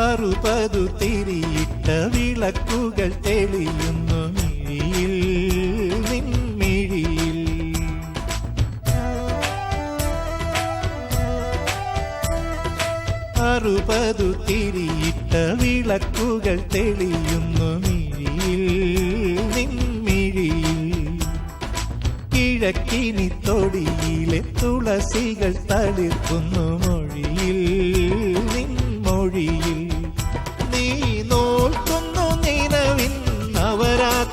അറുപതു തിരിയിട്ട വിളക്കുകൾ തെളിയുന്നു അറുപതു തിരിയിട്ട വിളക്കുകൾ തെളിയുന്നു കിഴക്കിനി തൊടിയിലെ തുളസികൾ തളിർക്കുന്നു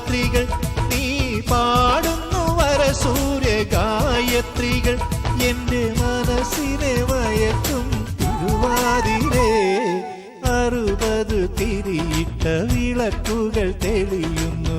നവരാത്രികൾ നീ പാടുന്നു വര സൂര്യ ഗായത്രികൾ എന്റെ മനസ്സിനെ വയറ്റും തിരുവാതിരേ. അറുപത് തിരിയിട്ട വിളക്കുകൾ തെളിയുന്നു